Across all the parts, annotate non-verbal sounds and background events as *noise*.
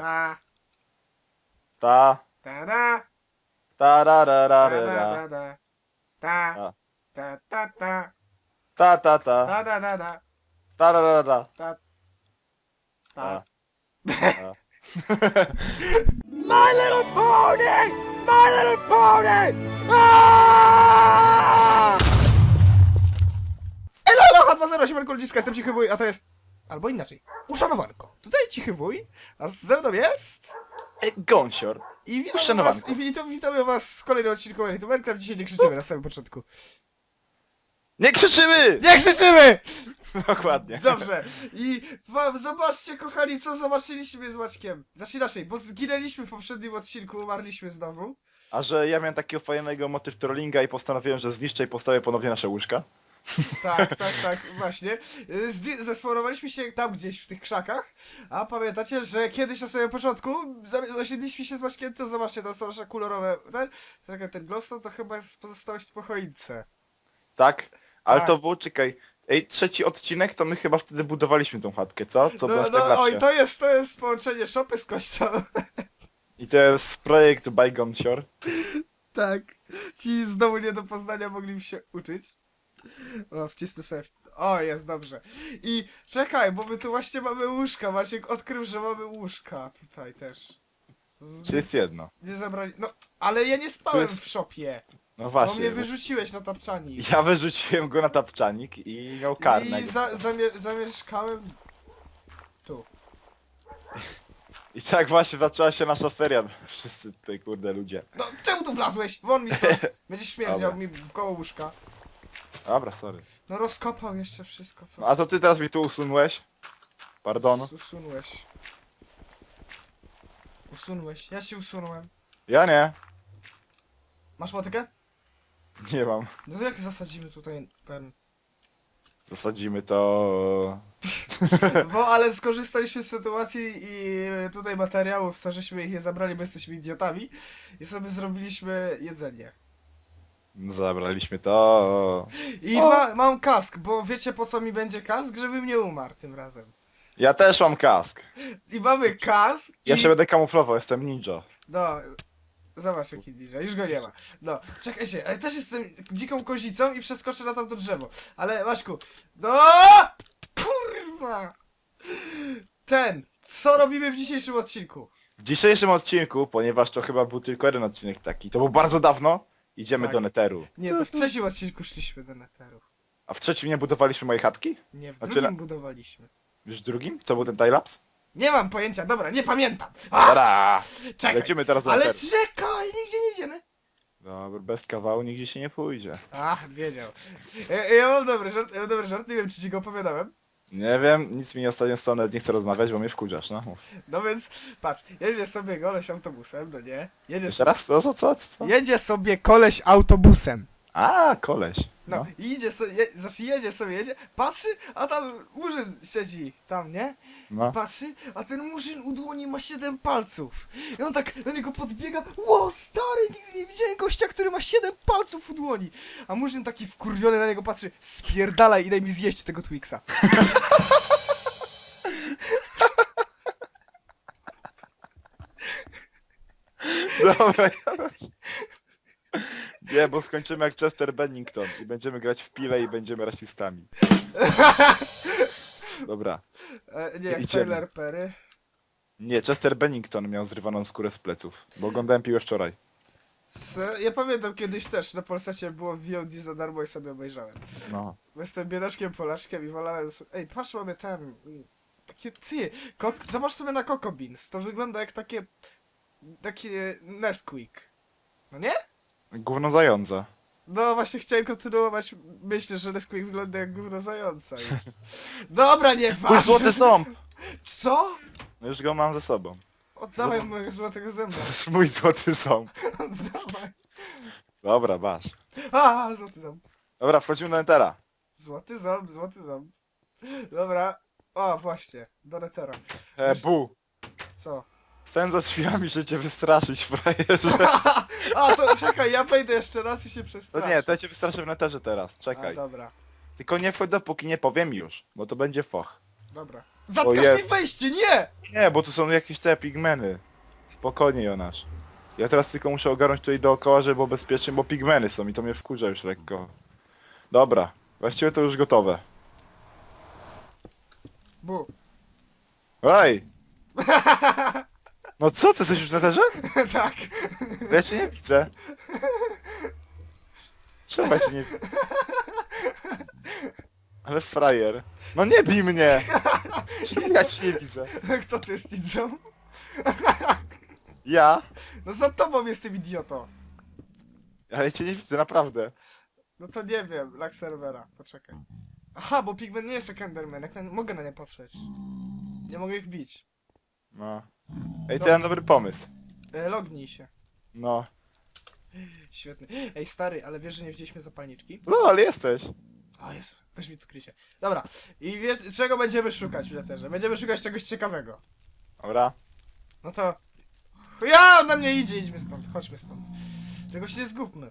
Ta, Ta, ta, da, ta, ra, ra, da, ra, da, ra, ra. da, da. Ta, A. ta, ta, ta, Ta, ta, ta, ta, da, da, da, ta, ra, ra, ra. ta, Ta. ta. Ta. *laughs* My little pony! My little pony! Aaaa! Elo, elo, 2.0, siemanko ludziska, jestem Cichy Wuj, a to jest... Albo inaczej, uszanowanko. Tutaj Cichy Wuj, a ze mną jest... Ej, Gąsior. I witam Uszanowanko. was, i witam, witamy was w kolejnym odcinku Elite Minecraft. Dzisiaj nie krzyczymy na samym początku. Nie krzyczymy! Nie krzyczymy! *laughs* Dokładnie. Dobrze. I wam, zobaczcie, kochani, co zobaczyliśmy z Maćkiem. Znaczy inaczej, bo zginęliśmy w poprzednim odcinku, umarliśmy znowu. A że ja miałem takiego fajnego motyw trollinga i postanowiłem, że zniszczę i postawię ponownie nasze łóżka. Tak, tak, tak, właśnie. Zdi- Zesponowaliśmy się tam gdzieś w tych krzakach, a pamiętacie, że kiedyś na samym początku zasiedliśmy się z Maćkiem, to zobaczcie, to są nasze kolorowe, ten, ten, ten glowstone to chyba jest pozostałość po choince. Tak? Ale Tak. to było, czekaj. Ej, trzeci odcinek, to my chyba wtedy budowaliśmy tą chatkę, co? Co No, no, lepsze. oj, to jest, to jest połączenie szopy z kością. I to jest projekt by Gąsior. Tak. Ci znowu nie do poznania mogli się uczyć. O, wcisnę sobie. W... O, jest dobrze. I czekaj, bo my tu właśnie mamy łóżka. Maciek odkrył, że mamy łóżka tutaj też. Z... Czy jest jedno? Nie zabrali. No, ale ja nie spałem jest- w szopie. No Bo właśnie. mnie wyrzuciłeś na tapczani. Ja wyrzuciłem go na tapczanik i miał karne. I za, zamie, zamieszkałem tu. I tak właśnie zaczęła się nasza seria. Wszyscy tutaj kurde ludzie. No, czemu tu wlazłeś? Won mi stąd. *laughs* Będziesz śmierdział mi koło łóżka. Dobra, sorry. No rozkopał jeszcze wszystko, co... No, a to ty teraz mi tu usunąłeś? Pardon. Us- Usunąłeś. Usunąłeś. Ja ci usunąłem. Ja nie. Masz motykę? Nie mam. No to jak zasadzimy tutaj ten... Zasadzimy to... *laughs* Bo ale skorzystaliśmy z sytuacji i tutaj materiałów, co żeśmy ich nie zabrali, bo jesteśmy idiotami i sobie zrobiliśmy jedzenie. Zabraliśmy to... I O! ma, mam kask, bo wiecie po co mi będzie kask? Żebym nie umarł tym razem. Ja też mam kask. I mamy kask Ja i... się będę kamuflował, jestem ninja. No, zobacz jaki DJ, już go nie ma. No, czekaj się, ale też jestem dziką kozicą i przeskoczę na tamto drzewo. Ale Maśku, no kurwa! Ten, co robimy w dzisiejszym odcinku? W dzisiejszym odcinku, ponieważ to chyba był tylko jeden odcinek taki, to był bardzo dawno, idziemy Tak. do Netheru. Nie, to w trzecim odcinku szliśmy do Netheru. A w trzecim nie budowaliśmy mojej chatki? Nie, w Znaczy drugim na- budowaliśmy. Już w drugim? Co był ten timelapse? Nie mam pojęcia, dobra, nie pamiętam. A, Dobra! czekaj, Lecimy teraz do ale Netheru. czekaj, nigdzie nie idziemy. Dobra, bez kawału nigdzie się nie pójdzie. Ach, wiedział. Ja, ja mam dobry żart, ja mam dobry żart, nie wiem czy ci go opowiadałem. Nie wiem, nic mi ostatnio z tą nawet nie chce rozmawiać, bo mnie wkurzasz, no. mów. No więc, patrz, jedzie sobie koleś autobusem, no nie? Jedzie, Jeszcze raz? Co, co, co? co? jedzie sobie koleś autobusem. A, koleś. No, No. i idzie sobie, je, znaczy jedzie sobie, jedzie, patrzy, a tam murzyn siedzi tam, nie? No. Patrzy, a ten murzyn u dłoni ma 7 palców. I on tak do niego podbiega, ło stary, nigdy nie widziałem gościa, który ma 7 palców u dłoni. A murzyn taki wkurwiony na niego patrzy, spierdalaj i daj mi zjeść tego Twixa. *laughs* Dobra, Nie, bo skończymy jak Chester Bennington i będziemy grać w pile i będziemy rasistami. *laughs* Dobra. E, nie, jak Idziemy. Tyler Perry. Nie, Chester Bennington miał zrywaną skórę z pleców, bo oglądałem piłę wczoraj. Z, ja pamiętam kiedyś też, na Polsacie było VOD za darmo i sobie obejrzałem. No. Bo jestem biedaczkiem Polaczkiem i wolałem sobie... Ej, patrz, mamy ten... Takie ty... Kok... Zobacz sobie na Coco Beans. To wygląda jak takie... Takie Nesquik. No nie? Gówno zająca. No właśnie chciałem kontynuować myślę, że Nesquik wygląda jak gówno zająca. *laughs* Dobra, nie Mój złoty ząb! Co? No już go mam ze sobą. Oddawaj mojego złotego zęba. *laughs* Mój złoty ząb. Oddawaj. Dobra, masz. A, złoty ząb. Dobra, wchodzimy do Entera. Złoty ząb, złoty ząb. Dobra. O, właśnie. Do Netera. E, Wiesz- bu. Co? Ten za drzwiami, że cię wystraszyć, frajerze. *laughs* A, to czekaj, ja wejdę jeszcze raz i się No przestraszę. nie, to ja cię wystraszę w Neterze teraz, A, czekaj. dobra, Tylko nie wchodź dopóki nie powiem już, bo to będzie foch. dobra. Zatkasz mi wejście, nie! Nie, bo tu są jakieś te pigmeny. Spokojnie, Jonasz. Ja teraz tylko muszę ogarnąć tutaj dookoła, żeby było bezpiecznie, bo pigmeny są i to mnie wkurza już lekko. Dobra, właściwie to już gotowe. Bu. Ej! *laughs* No co, ty jesteś już w neterze? *laughs* tak. No Ja cię nie widzę. Czemu ja cię nie widzę? Ale frajer. No nie bij mnie! Czemu ja cię nie widzę? *laughs* Kto ty jest ninją? Ja? No za tobą jestem idioto. Ale cię nie widzę, naprawdę. No to nie wiem, lag serwera, poczekaj. Aha, bo Pigman nie jest jak Enderman, jak na, mogę na nie patrzeć. Nie mogę ich bić. No. Ej, to ja mam dobry pomysł. E, lognij się. No. Świetny. Ej, stary, ale wiesz, że nie widzieliśmy zapalniczki? No, ale jesteś. O Jezu, też mi tu krycie. Dobra, i wiesz, czego będziemy szukać w leterze? Będziemy szukać czegoś ciekawego. Dobra. No to... Ja, on na mnie idzie, idźmy stąd, chodźmy stąd. Czegoś nie zgubmy.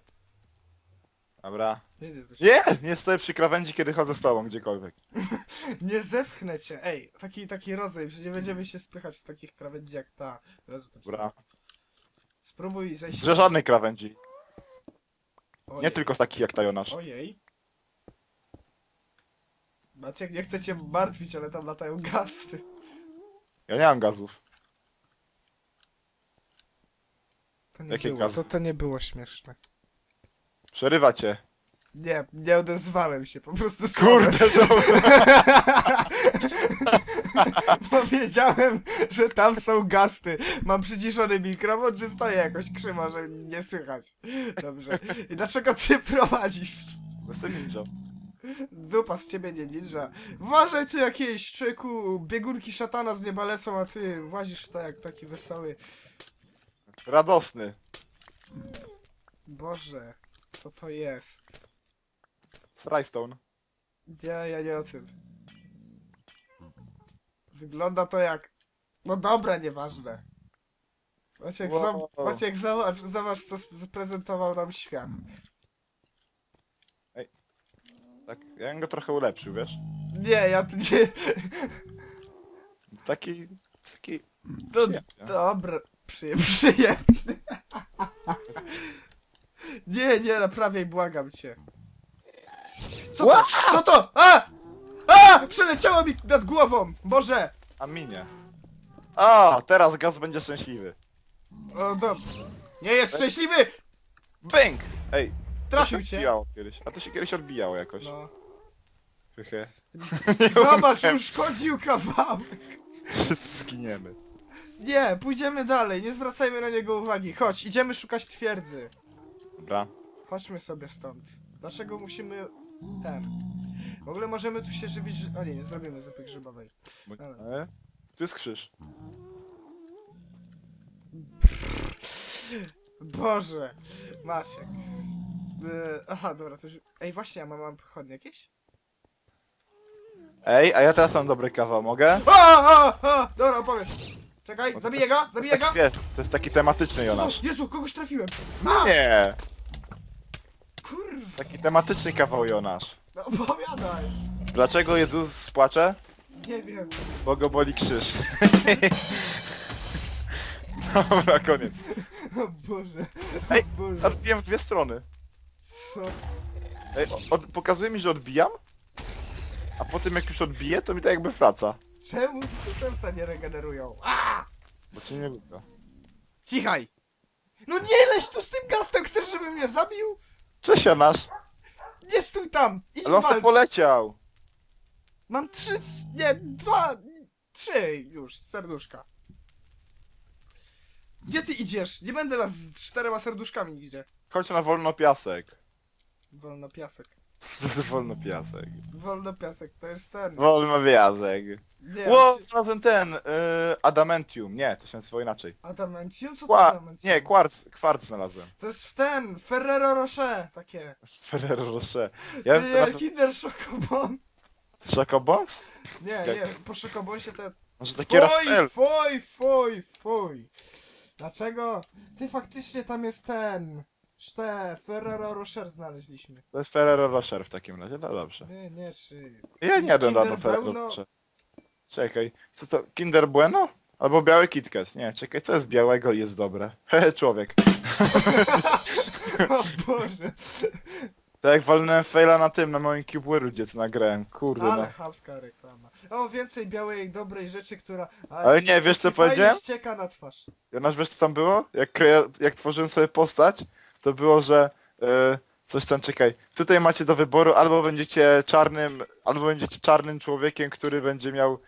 Dobra. Nie! Nie stoję przy krawędzi, kiedy chodzę z tobą gdziekolwiek. *laughs* Nie zepchnę cię, ej, taki, taki rozejm, że nie będziemy się spychać z takich krawędzi jak ta. Jezu, tam Dobra. Spróbuj zejść. Z żadnej krawędzi. Ojej. Nie tylko z takich jak ta Jonasz. Ojej. Maciek, nie chcę cię martwić, ale tam latają gasty. Ja nie mam gazów. To nie Jakie było, gazy? to, to nie było śmieszne. Przerywa cię. Nie, nie odezwałem się, po prostu słowem. Kurde, dobra. *laughs* Powiedziałem, że tam są gasty. Mam przyciszony mikrofon, czy stoję jakoś krzywo, że nie słychać. Dobrze. I dlaczego ty prowadzisz? Jestem ninja. Dupa z ciebie nie ninja. Uważaj tu jakieś czyku, biegunki szatana z nieba lecą, a ty włazisz w to jak taki wesoły. Radosny. Boże, co to jest? Strystone. Nie, ja nie o tym. Wygląda to jak... No dobra, nieważne. Maciek, Wow. wow. Maciek zobacz, zobacz co zaprezentował nam świat. Tak, ja bym go trochę ulepszył, wiesz? Nie, ja tu nie... Taki... Taki... To, Przyjemnie. dobra, przyjem, przyjemnie. Nie, nie, naprawiaj, błagam cię. Co to? Co to? A! A! Przeleciało mi nad głową! Boże! A minie. A, teraz gaz będzie szczęśliwy. O, dobra. Nie jest szczęśliwy! Bęk! Ej. to Trafił się cię. odbijało kiedyś. A to się kiedyś odbijało jakoś. No. Hehe. *laughs* Zobacz, uszkodził kawałek. Wszyscy zginiemy. Nie, pójdziemy dalej, nie zwracajmy na niego uwagi. Chodź, idziemy szukać twierdzy. Dobra. Chodźmy sobie stąd. Dlaczego musimy... ten... W ogóle możemy tu się żywić... ży- O nie, nie zrobimy zupy grzybowej. Bo- Dobra. E? Tu jest krzyż. Boże, Maciek. E, aha, dobra, to już... Ej, właśnie, ja mam, mam pochodnie jakieś? Ej, a ja teraz mam dobry kawał, mogę? A, dobra, opowiedz. Czekaj, No to zabiję jest- go, to jest zabiję go. taki, wiesz, To jest taki tematyczny Jonasz. O, Jezu, kogoś trafiłem. A, Nie! kurwa, Taki tematyczny kawał Jonasz. no, opowiadaj. Dlaczego Jezus płacze? Nie wiem. Bo go boli krzyż. *laughs* Dobra, koniec. O Boże. Ej, o Boże. Odbiłem w dwie strony. Co? Ej, o- od, pokazuje mi, że odbijam? A potem jak już odbiję, to mi to jakby wraca. Czemu ci serca nie regenerują? A! Bo cię nie lubię. Cichaj! No nie leś tu z tym gastem, chcesz, żeby mnie zabił? Cześć Jonasz! Nie stój tam! Idź Ale on walcz! poleciał! Mam trzy, s- nie, dwa, trzy już serduszka. Gdzie ty idziesz? Nie będę las z czterema serduszkami nigdzie. Chodź na wolno piasek. Wolno piasek. *laughs* To jest wolno piasek. Wolno piasek, to jest ten. Wolno piasek. Nie, Ło, znalazłem ten, y, adamentium. Nie, to się nazywa inaczej. Adamentium? Co to Kła adamentium? nie, kwarc, kwarc znalazłem. To jest w ten, Ferrero Rocher, takie. *laughs* Ferrero Rocher. Ja jak na Kinder to... Chocobons? Nie, nie, po Schokobonsie te... Może takie Rafael. Foj, foj, foj. Dlaczego? Ty faktycznie tam jest ten. Te Ferrero Rocher znaleźliśmy. To jest Ferrero Rocher w takim razie, no dobrze. Nie, nie, czy... Ja nie jadłem Kinder dawno Ferrero? Rocher. Czekaj, co to? Kinder Bueno? Albo biały KitKat? Nie, czekaj, co jest białego i jest dobre? Hehe, *laughs* człowiek. *laughs* O Boże. Tak jak walnąłem faila na tym, na moim CubeWare, gdzie co nagrałem. Kurde Ale no. chamska reklama. O, więcej białej, dobrej rzeczy, która... Ale nie, wiesz, co powiedziałem? ścieka na twarz. Jonasz, wiesz co tam było? Jak, jak tworzyłem sobie postać, to było, że e, coś tam, czekaj, tutaj macie do wyboru, albo będziecie czarnym, albo będziecie czarnym człowiekiem, który będzie miał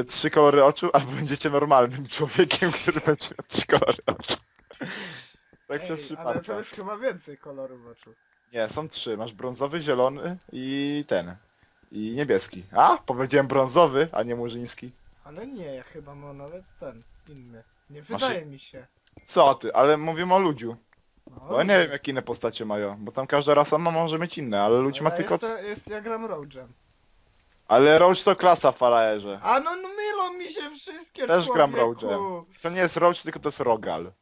e, trzy kolory oczu, *laughs* albo będziecie normalnym człowiekiem, który będzie miał trzy kolory oczu. Tak przez Ej, ale przypadek. to jest chyba więcej kolorów oczu. Nie, są trzy. Masz brązowy, zielony i ten. I niebieski. A? Powiedziałem brązowy, a nie murzyński. Ale nie, chyba mam nawet ten, inny. Nie wydaje mi się. Co ty? Ale mówimy o ludziu. No, Bo ja nie wiem jakie inne postacie mają, bo tam każda rasa ma, może mieć inne, ale ludź ma tylko... Jest, jest, ja gram Roadżem. Ale Roach to klasa w Falaerze. A no, no mylą mi się wszystkie Też gram człowieku. Roachem. To nie jest Roach, tylko to jest Rogal.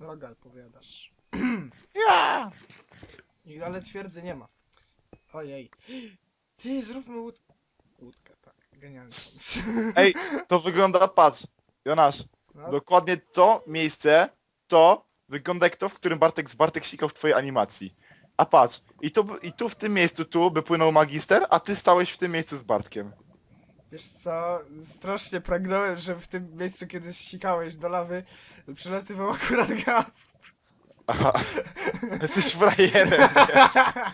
Rogal powiadasz. *clears throat* Ja! I- Ale twierdzy nie ma. Ojej. Ty, zróbmy łód... łódkę, tak. Genialny pomysł. *laughs* Ej, to wygląda, patrz. Jonasz, No, dokładnie to miejsce, to wygląda jak to, w którym Bartek z Bartek sikał w twojej animacji. A patrz, i tu, i tu w tym miejscu, tu by płynął magister, a ty stałeś w tym miejscu z Bartkiem. Wiesz co, strasznie pragnąłem, żeby w tym miejscu, kiedy sikałeś do lawy, przelatywał akurat gaz. Aha. *laughs* Jesteś frajerem.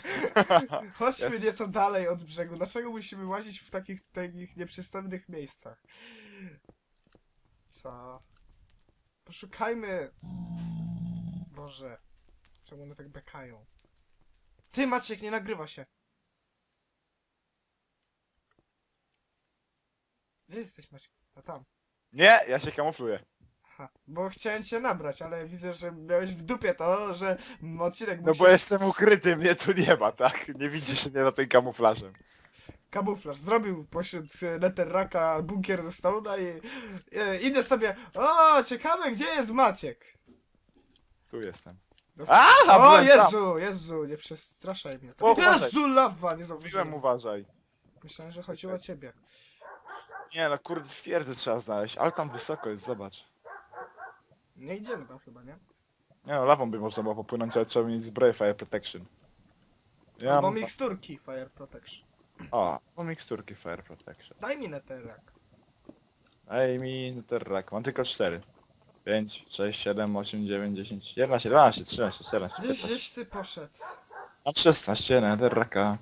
*laughs* Chodźmy nieco dalej od brzegu. Dlaczego musimy łazić w takich, takich nieprzystępnych miejscach? Co? Poszukajmy... Boże. Czemu one tak bekają? Ty Maciek, nie nagrywa się. Gdzie jesteś Maciek? A tam. Nie, ja się kamufluję. Ha, bo chciałem cię nabrać, ale widzę, że miałeś w dupie to, że odcinek No musi... bo jestem ukryty, mnie tu nie ma, tak? Nie widzisz mnie za tym kamuflażem. kamuflaż. Zrobił pośród e, bunkier ze Stone'a i e, idę sobie, o ciekawe gdzie jest Maciek. Tu jestem. No, Aha, o byłem tam. Jezu, Jezu, nie przestraszaj mnie. O, uważaj. Jezu, lawa, nie Mówiłem, zauważyłem. uważaj. Myślałem, że chodziło o ciebie. Nie no, kurde, twierdzę trzeba znaleźć, ale tam wysoko jest, zobacz. Nie idziemy tam chyba, nie? Nie no, lawą by można było popłynąć, ale trzeba mieć zbroję Fire Protection. Ja Albo mam... miksturki Fire Protection. O, mam miksturki Fire Protection. Daj mi Netherrack. Ej mi, terrak, mam tylko 4. 5, 6, 7, 8, 9, 10, 11, 12, 13, 14, Gdzieś, 15. gdzieś ty poszedł. Mam 16 netherraka.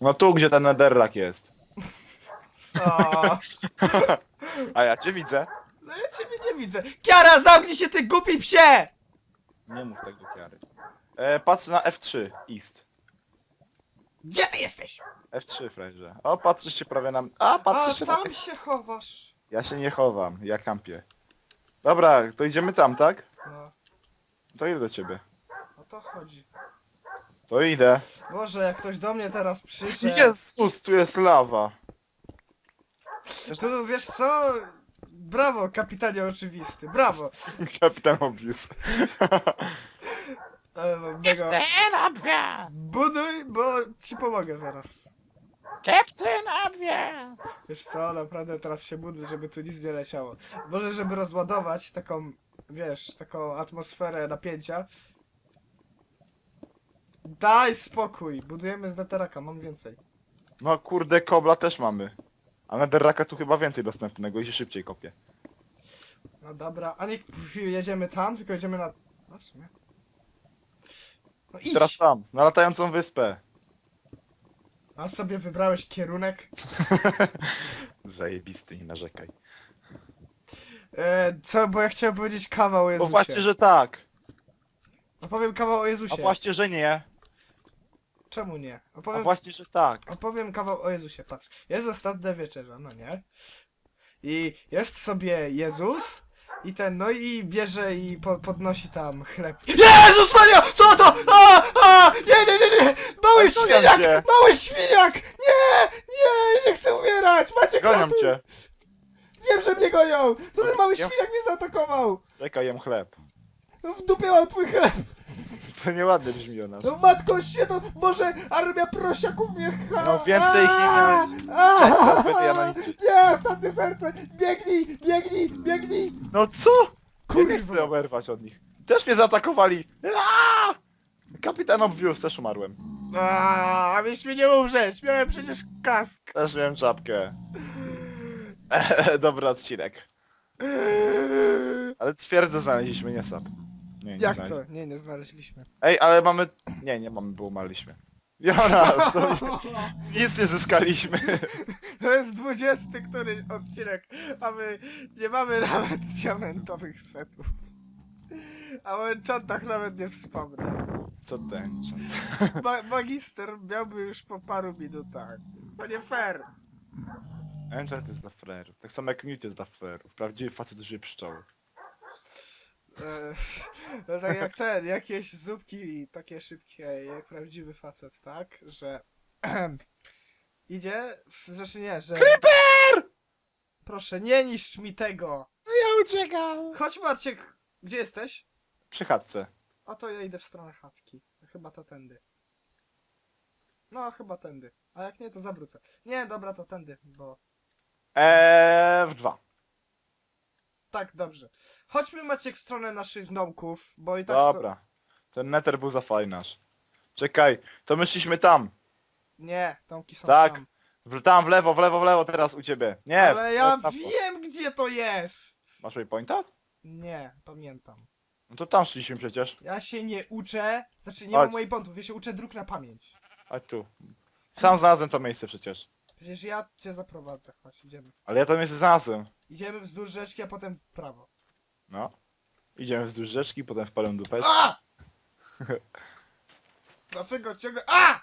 No tu, gdzie ten netherrak jest. *laughs* Co? *laughs* A ja cię widzę. No ja ciebie nie widzę. Kiara, zamknij się ty głupi psie! Nie mów tak do kiary. E, patrz na F3, East. Gdzie ty jesteś? F3, frajerze. O, patrzysz się prawie na... A, A patrzysz się na... tam się chowasz. Ja się nie chowam, ja kampię. Dobra, to idziemy tam, tak? No, To idę do ciebie. o to chodzi. To idę. Boże, jak ktoś do mnie teraz przyszedł. Jezus, tu jest lawa. Tu wiesz co? Brawo, kapitanie oczywisty, brawo. *laughs* Kapitan Obvious. E, mega... Buduj, bo ci pomogę zaraz. Captain Obvious. Wiesz co, naprawdę teraz się budzę, żeby tu nic nie leciało. Może żeby rozładować taką, wiesz, taką atmosferę napięcia. Daj spokój, budujemy z Netheraka, mam więcej. No kurde, kobla też mamy. A netherraka tu chyba więcej dostępnego i się szybciej kopie. No dobra, a nie pff, jedziemy tam, tylko jedziemy na... No w sumie. No idź! Teraz tam, na latającą wyspę. A sobie wybrałeś kierunek? *laughs* Zajebisty, nie narzekaj. E, co, bo ja chciałem powiedzieć kawał o O Jezusie. właśnie, że tak. Opowiem kawał o A Jezusie. właśnie, że nie. Czemu nie? A Opowiem, właśnie, że tak. opowiem kawał o Jezusie, patrz. Jest ostatnia wieczerza, no nie? I jest sobie Jezus i ten, no i bierze i po, podnosi tam chleb. Jezus Maria! Co to? A! A! Nie, nie, nie, nie! Mały gonią świniak! Mały świniak! Nie! Nie! Nie chcę umierać! Macie Gonią cię. Wiem, że mnie gonią! To ten mały Ja- świniak mnie zaatakował! Czekaj, jem chleb. No w dupie mam twój chleb! To nieładnie brzmi ona. No matko święto, może armia prosiaków mnie cha... No, więcej ich nie Aaa! Aaa! Nie, ostatnie serce! Biegnij, biegnij, biegnij! No co? Kurwa. Nie chcę oberwać od nich. Też mnie zaatakowali. Aaaa! Kapitan Obvious, też umarłem. Aaa, mieliśmy nie umrzeć, miałem przecież kask. Też miałem czapkę. *laughs* Dobry odcinek. Ale twierdzę znaleźliśmy, nie sap. Nie, Jak to? Nie, nie znaleźliśmy. Ej, ale mamy... Nie, nie mamy, bo umarliśmy. Jona, to... *laughs* nic nie zyskaliśmy. *laughs* To jest 20 któryś odcinek, a my nie mamy nawet diamentowych setów. A o enchantach nawet nie wspomnę. Co ten? Ma magister miałby już po paru minutach. To nie fair. Enchant jest dla frerów. Tak samo jak Newt jest dla frerów. Prawdziwy facet żyje pszczoły. E, *laughs* No tak jak ten, jakieś zupki takie szybkie, jak prawdziwy facet, tak? Że *clears throat* idzie, znaczy nie, że... Creeper! Proszę, nie niszcz mi tego! Ja uciekam! Chodź Maciek, gdzie jesteś? Przy chatce. A to ja idę w stronę chatki. Chyba to tędy. No, chyba tędy. A jak nie, to zawrócę. Nie, dobra, to tędy, bo... Eee, w dwa. Tak, dobrze. Chodźmy Maciek w stronę naszych domków, bo i tak... sto- Dobra. Ten neter był za fajny aż. Czekaj, to my szliśmy tam. Nie, domki są Tak. tam. W, tam w lewo, w lewo, w lewo teraz u ciebie. Nie, Ale w- ja na- wiem, gdzie to jest! Masz waypointa? Nie, pamiętam. No to tam szliśmy przecież. Ja się nie uczę, znaczy nie Chodź. mam mojej pontów, ja się uczę dróg na pamięć. A tu. Sam znalazłem to miejsce przecież. Przecież ja cię zaprowadzę, chodź, idziemy. Ale ja to miejsce znalazłem. Idziemy wzdłuż rzeczki, a potem w prawo. No. Idziemy wzdłuż rzeczki, potem wpalę dupeczkę. A! *laughs* Dlaczego ciągle... A!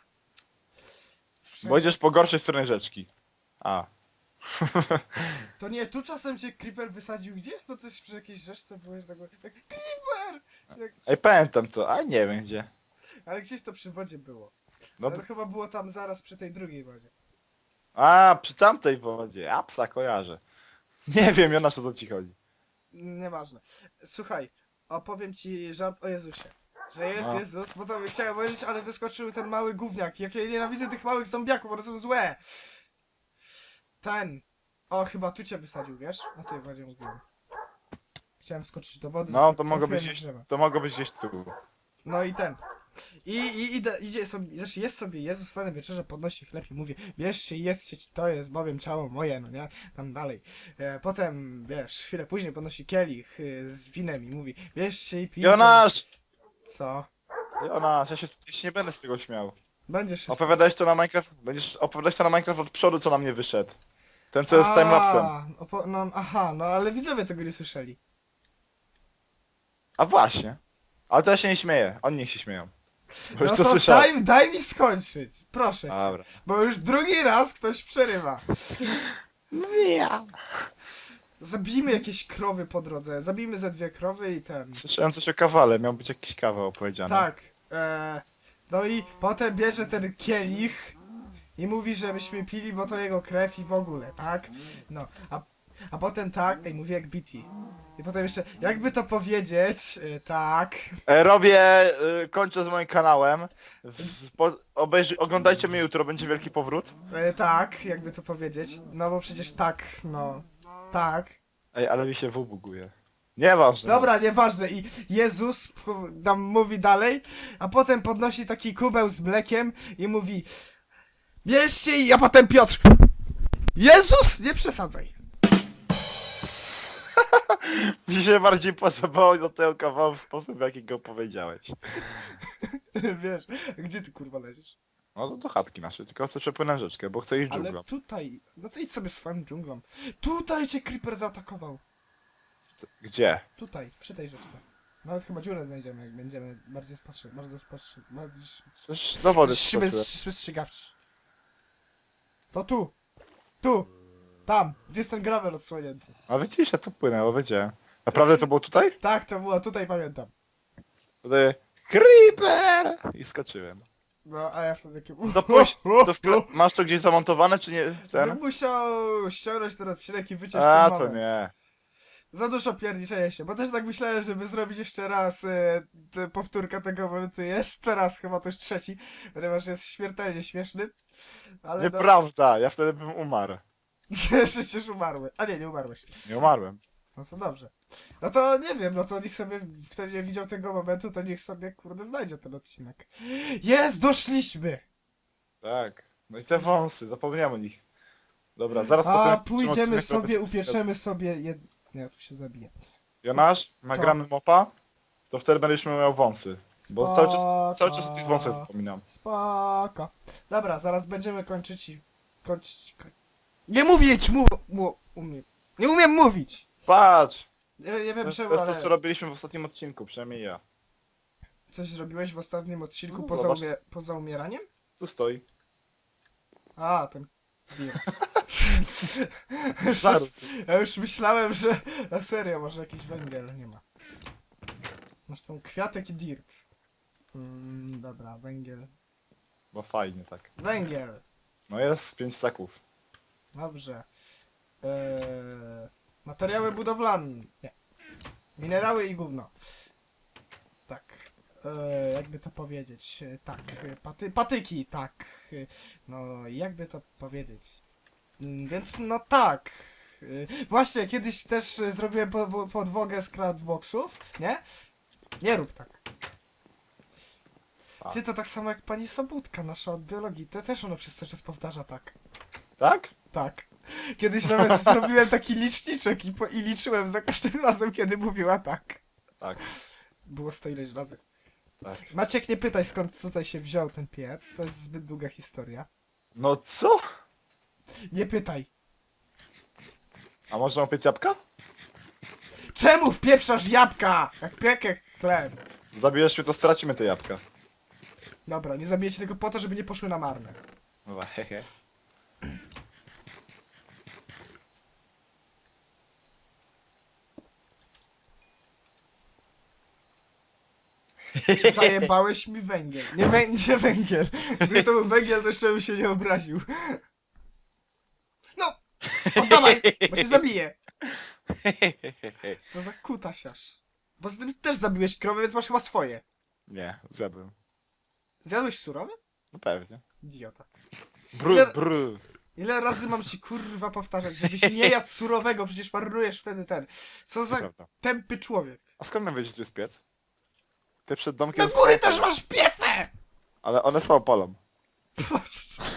Bo idziesz po gorszej stronie rzeczki. A. *laughs* To nie, tu czasem się Creeper wysadził gdzie? No też przy jakiejś rzeczce byłeś tak, tak Creeper! Tak, Ej, pamiętam to, a nie wiem gdzie. ale gdzieś to przy wodzie było. No, Ale to chyba było tam zaraz przy tej drugiej wodzie. a, przy tamtej wodzie. A, psa kojarzę. *laughs* Nie wiem, Jonasz, o co ci chodzi. Nieważne. Słuchaj, opowiem ci żart o Jezusie. Że jest No. Jezus, bo to chciałem powiedzieć, ale wyskoczył ten mały gówniak. Jak ja nienawidzę tych małych zombiaków, one są złe. Ten. O, chyba tu cię wysadził, wiesz? O tej wodzie mówiłem. Chciałem skoczyć do wody. No, to mogło być gdzieś, to mogło być gdzieś tu. No i ten. I, i idę, idzie sobie, znaczy jest sobie Jezus w stronę wieczerze, podnosi chleb i mówi, bierzcie i jedzcie, to jest bowiem ciało moje, no nie? Tam dalej. E, potem, wiesz, chwilę później podnosi kielich e, z winem i mówi, bierzcie i pijcie. Jonasz! Co? Jonasz, ja się, ja się nie będę z tego śmiał. Będziesz się... Opowiadałeś to na Minecraft, będziesz opowiadałeś to na Minecraft od przodu, co na mnie wyszedł. Ten, co jest z timelapsem. A, opo- no, aha, no ale widzowie tego nie słyszeli. A właśnie. Ale to ja się nie śmieję, oni niech się śmieją. Już no to to słyszałem. daj, daj mi skończyć, proszę cię. Dobra. Bo już drugi raz ktoś przerywa. No ja. Zabijmy jakieś krowy po drodze, zabijmy ze dwie krowy i ten. Słyszałem coś o kawale, miał być jakiś kawał opowiedziany. Tak. E, no i potem bierze ten kielich i mówi, żebyśmy pili, bo to jego krew i w ogóle, tak? No, a, a potem tak, ej, mówi jak BT. I potem jeszcze, jakby to powiedzieć, e, tak. E, robię, y, kończę z moim kanałem. W, po, oglądajcie mnie jutro, będzie wielki powrót. E, tak, jakby to powiedzieć. No bo przecież tak, no. Tak. Ej, ale mi się w buguje. Nieważne. Dobra, nieważne. I Jezus p- nam mówi dalej, a potem podnosi taki kubeł z mlekiem i mówi Bierzcie i a potem Piotr Jezus! Nie przesadzaj. Mi się bardziej podobało do tego kawału w sposób, w jaki go powiedziałeś. *laughs* Wiesz, gdzie ty kurwa leżysz? No to do chatki naszej, tylko chcę przepłynąć rzeczkę, bo chcę iść Ale dżunglą. tutaj, no to idź sobie swoją dżunglą. Tutaj cię Creeper zaatakował. Gdzie? Tutaj, przy tej rzeczce. Nawet chyba dziurę znajdziemy, jak będziemy bardziej spostrzegawczy. Bardzo spostrzegawczy. Bardziej Przecież do wody skoczyłem. spostrzegawczy. To tu. Tu. Tam. Gdzie jest ten gravel odsłonięty? A widzisz, ja tu płynęło, będzie. Naprawdę to było tutaj? Tak, to było, tutaj pamiętam. Tutaj Creeper! I skoczyłem. No, a ja wtedy takie... To pójść, to *laughs* masz to gdzieś zamontowane, czy nie? Bym Ten? musiał ściągnąć ten odcinek i wyciąć A, ten to moment. nie. Za dużo pierniczenia się, bo też tak myślałem, żeby zrobić jeszcze raz e, tę powtórkę tego momentu, jeszcze raz, chyba to już trzeci, ponieważ jest śmiertelnie śmieszny. Ale no, Nieprawda, ja wtedy bym umarł. *laughs* przecież umarły. A nie, nie umarłeś. Nie umarłem. No to dobrze. No to nie wiem, no to niech sobie, kto nie widział tego momentu, to niech sobie, kurde, znajdzie ten odcinek. Jest, doszliśmy! Tak. No i te wąsy, zapomniałem o nich. Dobra, zaraz A potem... pójdziemy sobie, upieczemy sobie jed... Nie, tu się zabije. Jonasz, nagramy mopa, to wtedy będziemy miał wąsy. Bo cały czas, cały czas o tych wąsach wspominam. Spoko. Dobra, zaraz będziemy kończyć i... Kończyć... koń- Nie mówić! Mu... mu... umiem. Nie umiem mówić! Patrz! Nie, nie To wiem czemu, to, jest to, co robiliśmy w ostatnim odcinku, przynajmniej ja. Coś zrobiłeś w ostatnim odcinku No, poza, zobacz. umie... poza umieraniem? Tu stoi. A, ten... Już *laughs* Zaraz. Ja już myślałem, że na serio może jakiś węgiel nie ma. Masz tą kwiatek i dirt. Mm, dobra, węgiel. Bo fajnie tak. Węgiel. No jest 5 saków. Dobrze. Eee, materiały budowlane. Nie. Minerały i gówno. Tak. Eee, jakby to powiedzieć? E, Tak. Paty, patyki, tak. No, jakby to powiedzieć? Mm, Więc no tak. E, Właśnie, kiedyś też zrobiłem podwo- podwogę z craftboxów, nie? Nie rób tak. Tak. Ty to tak samo jak pani Sobutka, nasza od biologii. To też ona przez cały czas powtarza tak. Tak? Tak. Kiedyś nawet *laughs* zrobiłem taki liczniczek i, po, i liczyłem za każdym *laughs* razem, kiedy mówiła tak. Tak. Było sto ileś razy. Tak. Maciek, nie pytaj skąd tutaj się wziął ten piec, to jest zbyt długa historia. No co? Nie pytaj. A można opiec jabłka? Czemu wpieprzasz jabłka? Jak piekę chleb. Zabijesz mnie, to stracimy te jabłka. Dobra, nie zabijecie tylko po to, żeby nie poszły na marne. Dobra, hehe. Zajebałeś mi węgiel. Nie, wę nie węgiel. Gdyby to był węgiel, to jeszcze bym się nie obraził. No! Oddawaj, bo cię zabiję. Co za kutasiarz. Bo z tym też zabiłeś krowę, więc masz chyba swoje. Nie, zjadłem. Zjadłeś surowy? No pewnie. Idiota. Bru, Nie- bru. Ile razy mam ci kurwa powtarzać, żebyś nie jadł surowego, przecież marnujesz wtedy ten. Co za Prawda. tępy człowiek. A skąd mam wiedzieć, że tu jest piec? Ty przed Na domkiem... góry słabo też palą. masz piece! Ale one słabo palą. Boże.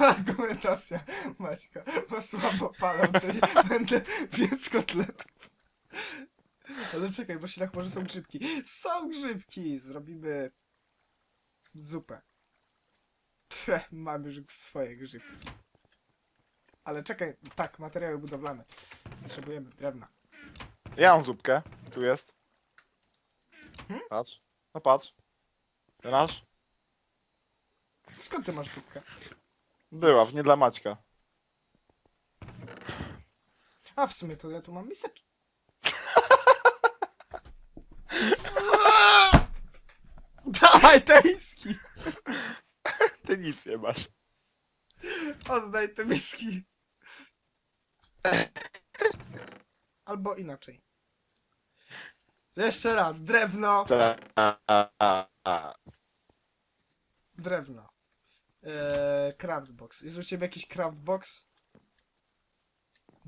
Argumentacja Maćka, bo słabo palam, to nie będę piec kotletów. Ale czekaj, bo ślach może są grzybki. Są grzybki! Zrobimy zupę. Tch, mam już swoje grzybki. Ale czekaj, tak, materiały budowlane. Potrzebujemy drewna. Ja mam zupkę. Tu jest. Hmm? Patrz. No patrz. Jonasz? Skąd ty masz zupkę? Była, w nie dla Maćka. A w sumie to ja tu mam miseczkę. Dawaj tejski! Ty nic nie masz. Oddaj te miski. Albo inaczej. Jeszcze raz, drewno, Ta, a, a, a, a. drewno. Eee, craftbox. Jest u ciebie jakiś craftbox?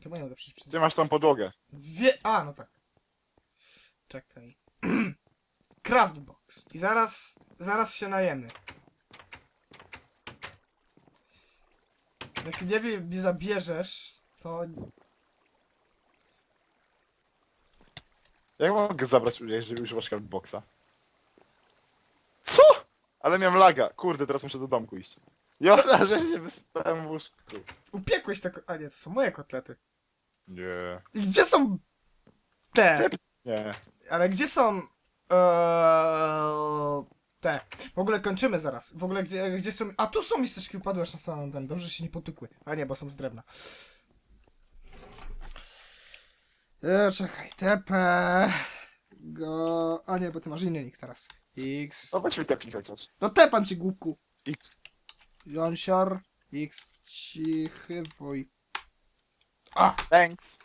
To mają przez... Ty masz tą podłogę. Wie... A, no tak. Czekaj. *clears throat* Craftbox. I zaraz, zaraz się najemy. Jak nie wiem, nie zabierzesz, to... Jak mogę zabrać jeżeli używasz boxa? Co? Ale miałem laga. Kurde, teraz muszę do domku iść. Jona, że się wyspałem w łóżku. Upiekłeś te... ko- A nie, to są moje kotlety. Nie. I gdzie są... Te? Nie. Ale gdzie są... Eee, te. W ogóle kończymy zaraz. W ogóle gdzie, gdzie są... A tu są miseczki, upadłeś na samym ten. Dobrze że się nie potykły. A nie, bo są z drewna. E, czekaj, TP... Go... A nie, bo ty masz inny nick teraz. X... No weź mi tepnij chociaż. No tepam cię, głupku. X. Jonsior... X cichy wuj. A! Thanks.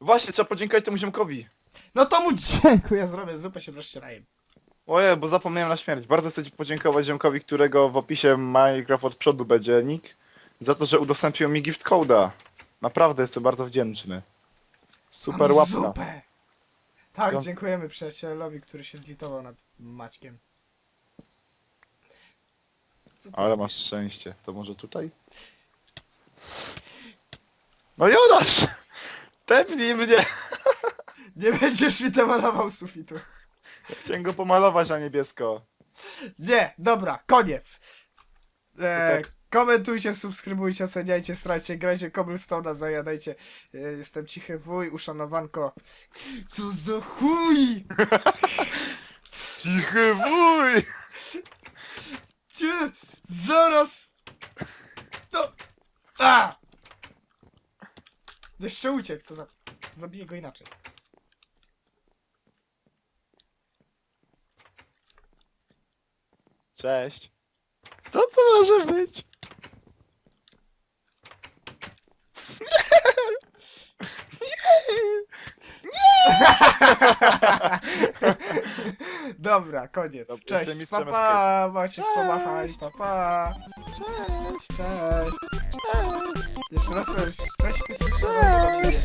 Właśnie, trzeba podziękować temu ziomkowi. No to mu dziękuję, zrobię zupę się wreszcie najem. Oje, bo zapomniałem na śmierć. Bardzo chcę ci podziękować ziomkowi, którego w opisie Minecraft od przodu będzie nick, za to, że udostępnił mi gift code'a. Naprawdę jestem bardzo wdzięczny. Super Mam łapka. Zupę. Tak, No. dziękujemy przyjacielowi, który się zlitował nad Maćkiem. Co ty Ale masz szczęście. To może tutaj? No Jonasz! *laughs* Tepnij mnie! *laughs* Nie będziesz mi te malował sufitu. Chciałem go pomalować na niebiesko. Nie, dobra, koniec. E, tak. Komentujcie, subskrybujcie, oceniajcie, strajcie, grajcie cobblestone'a, zajadajcie. E, jestem cichy wuj, uszanowanko. Co za chuj! Cichy wuj! Cię, zaraz! No! A! Jeszcze uciekł, co za... Zabiję go inaczej. Cześć. Co to może być? Dobra, koniec. Dobra, jestem Cześć, mistrzem papa, Maciek Cześć. pomachaj, papa. Cześć. Cześć. Jeszcze raz, cześć, ty się zabiję.